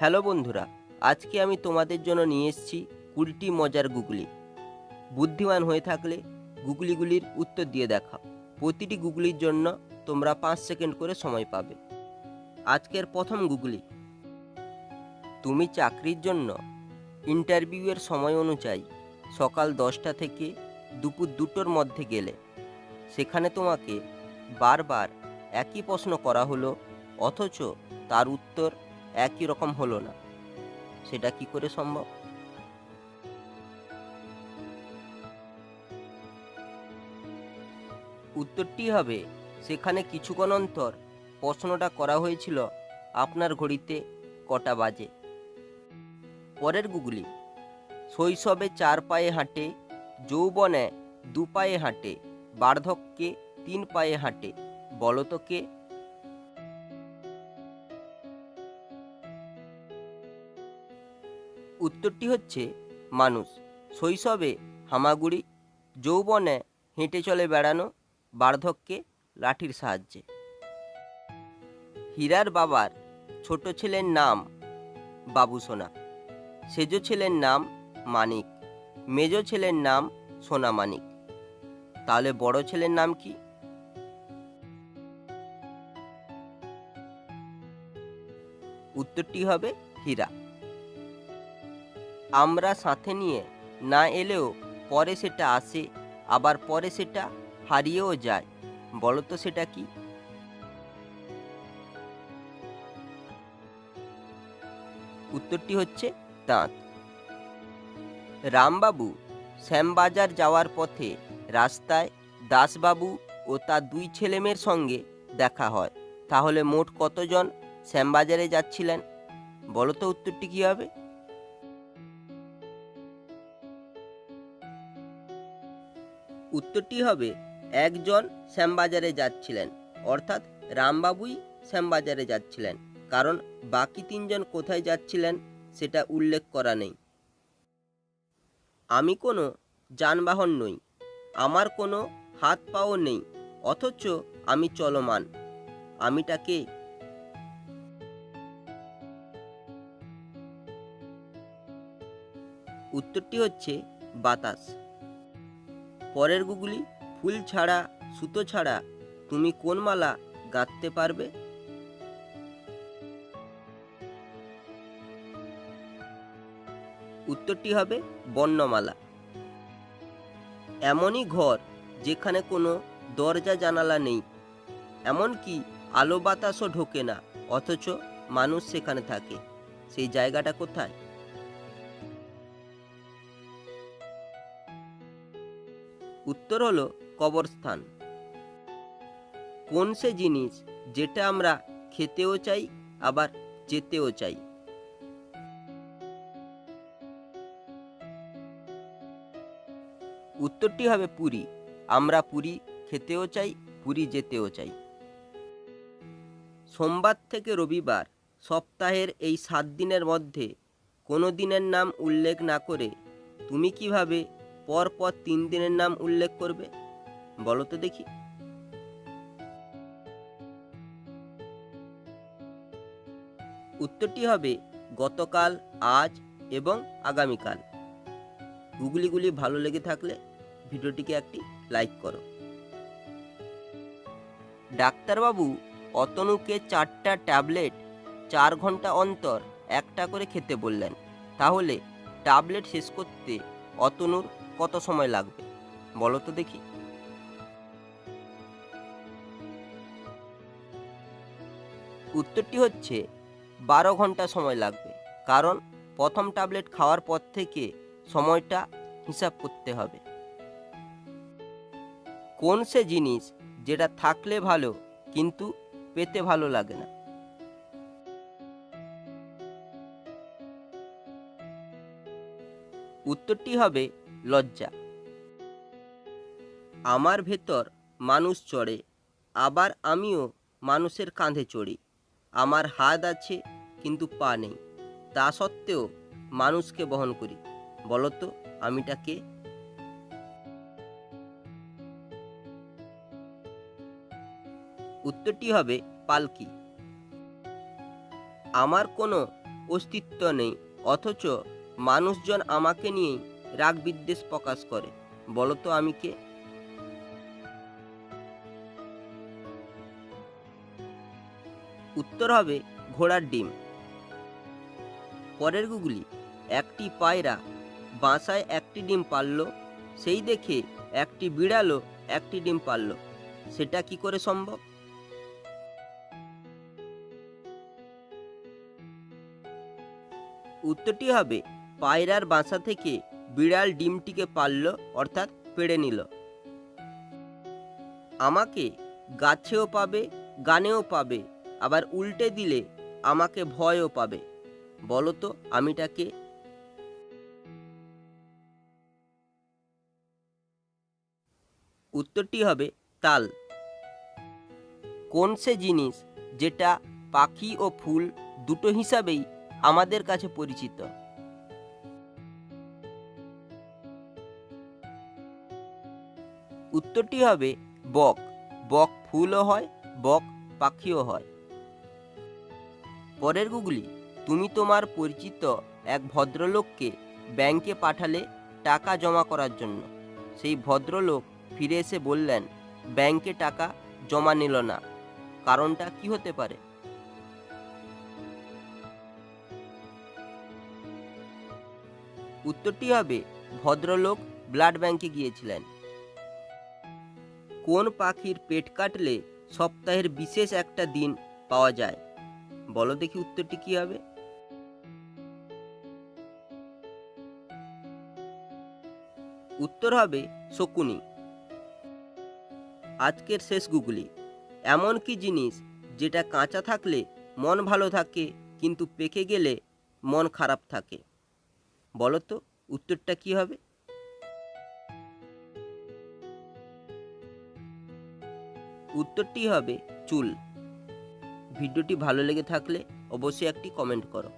Hello বন্ধুরা, আজকে আমি তোমাদের জন্য নিয়ে এসেছি কুড়িটি মজার গুগলি। বুদ্ধিমান হয়ে থাকলে গুগলিগুলির উত্তর দিয়ে দেখাও প্রতিটি গুগলির জন্য তোমরা পাঁচ সেকেন্ড করে সময় পাবে। আজকের প্রথম গুগলি। তুমি চাকরির জন্য ইন্টারভিউয়ের সময় অনুযায়ী সকাল দশটা থেকে দুপুর দুটোর মধ্যে গেলে। সেখানে তোমাকে বারবার একই প্রশ্ন করা হলো, অথচ তার উত্তর একই রকম হলো না। সেটা কি করে সম্ভব? উত্তরটি হবে, সেখানে কিছুক্ষণ অন্তর প্রশ্নটা করা হয়েছিল আপনার ঘড়িতে কটা বাজে। পরের গুগলি, শৈশবে চার পায়ে হাঁটে, যৌবনে দু পায়ে হাঁটে, বার্ধক্যে তিন পায়ে হাঁটে বলো উত্তরটি হচ্ছে, মানুষ, শৈশবে হামাগুড়ি, যৌবনে হেঁটে চলে বেড়ানো বার্ধক্যে লাঠির সাহায্যে। হীরার বাবার ছোট ছেলের নাম বাবুসোনা সেজ ছেলের নাম মানিক। মেজ ছেলের নাম সোনা মানিক। তাহলে বড় ছেলের নাম কি? উত্তরটি হবে হীরা। আমরা সাথে নিয়ে না এলেও পরে সেটা আসে, আবার পরে সেটা হারিয়েও যায়। বলো তো সেটা কি? উত্তরটি হচ্ছে দাঁত। রামবাবু শ্যামবাজার যাওয়ার পথে রাস্তায় দাসবাবু ও তার দুই ছেলেমেয়ের সঙ্গে দেখা হয়। তাহলে মোট কতজন শ্যামবাজারে যাচ্ছিলেন? বলো তো উত্তরটি কী হবে উত্তরটি হবে, একজন শ্যামবাজারে যাচ্ছিলেন, অর্থাৎ রামবাবুই শ্যামবাজারে যাচ্ছিলেন, কারণ বাকি তিনজন কোথায় যাচ্ছিলেন সেটা উল্লেখ করা নেই। আমি কোনো যানবাহন নই, আমার কোনো হাত পাও নেই, অথচ আমি চলমান আমিটাকে উত্তরটি হচ্ছে বাতাস। পরের গুগলি ফুল ছাড়া, সুতো ছাড়া তুমি কোন মালা গাঁথতে পারবে? উত্তরটি হবে বর্ণমালা। এমনই ঘর যেখানে কোনো দরজা জানালা নেই, এমনকি আলো বাতাসও ঢোকে না, অথচ মানুষ সেখানে থাকে। সেই জায়গাটা কোথায়? উত্তর হলো কবরস্থান। কোন সে জিনিস যেটা আমরা খেতেও চাই, আবার যেতেও চাই? উত্তরটি হবে পুরী। আমরা পুরী খেতেও চাই, পুরী যেতেও চাই। সোমবার থেকে রবিবার সপ্তাহের এই সাত দিনের মধ্যে কোনো দিনের নাম উল্লেখ না করে তুমি কীভাবে পরপর তিন দিনের নাম উল্লেখ করবে? বলো তো দেখি। উত্তরটি হবে গতকাল, আজ এবং আগামীকাল। গুগলিগুলি ভালো লেগে থাকলে ভিডিওটিকে একটি লাইক করো। ডাক্তারবাবু, অতনুকে চারটা ট্যাবলেট চার ঘণ্টা অন্তর একটা করে খেতে বললেন। তাহলে ট্যাবলেট শেষ করতে অতনুর কত সময় লাগবে? বলো তো দেখি। উত্তরটি হচ্ছে, বারো ঘণ্টা সময় লাগবে। কারণ প্রথম ট্যাবলেট খাওয়ার পর থেকে সময়টা হিসাব করতে হবে। কোন সে জিনিস যেটা থাকলে ভালো কিন্তু পেতে ভালো লাগে না? উত্তরটি হবে লজ্জা। আমার ভেতর মানুষ চড়ে, আবার আমিও মানুষের কাঁধে চড়ি। আমার হাত আছে, কিন্তু পা নেই। তা সত্ত্বেও মানুষকে বহন করি। বলতো, আমিটা কে? উত্তরটি হবে পালকি। আমার কোনো অস্তিত্ব নেই, অথচ মানুষজন আমাকে নিয়েই রাগ বিদ্বেষ প্রকাশ করে। বলো তো আমি কে? উত্তর হবে ঘোড়ার ডিম। পরের গুগলি, একটি পায়রা বাসায় একটি ডিম পারল সেই দেখে একটি বিড়ালও একটি ডিম পারল সেটা কি করে সম্ভব? উত্তরটি হবে পায়রার বাসা থেকে বিড়াল ডিমটিকে পারল অর্থাৎ পেড়ে নিল। আমাকে গাছেও পাবে, গানেও পাবে, আবার উল্টে দিলে আমাকে ভয়ও পাবে। বলো তো আমিটাকে উত্তরটি হবে তাল। কোন সে জিনিস যেটা পাখি ও ফুল দুটো হিসাবেই আমাদের কাছে পরিচিত? উত্তরটি হবে বক। বক ফুলও হয়, বক পাখিও হয়। পরের গুগলি, তুমি তোমার পরিচিত এক ভদ্রলোককে ব্যাংকে পাঠালে টাকা জমা করার জন্য। সেই ভদ্রলোক ফিরে এসে বললেন, ব্যাংকে টাকা জমা নিল না। কারণটা কি হতে পারে? উত্তরটি হবে, ভদ্রলোক ব্লাড ব্যাংকে গিয়েছিলেন। কোন পাখির পেট কাটলে সপ্তাহের বিশেষ একটা দিন পাওয়া যায়? বলো দেখি উত্তরটি কি হবে। উত্তর হবে শকুনি। আজকের শেষ গুগলি। এমন কি জিনিস যেটা কাঁচা থাকলে মন ভালো থাকে, কিন্তু পেকে গেলে মন খারাপ থাকে? বলো তো, উত্তরটা কি হবে? উত্তরটি হবে চুল। ভিডিওটি ভালো লেগে থাকলে অবশ্যই একটি কমেন্ট করো।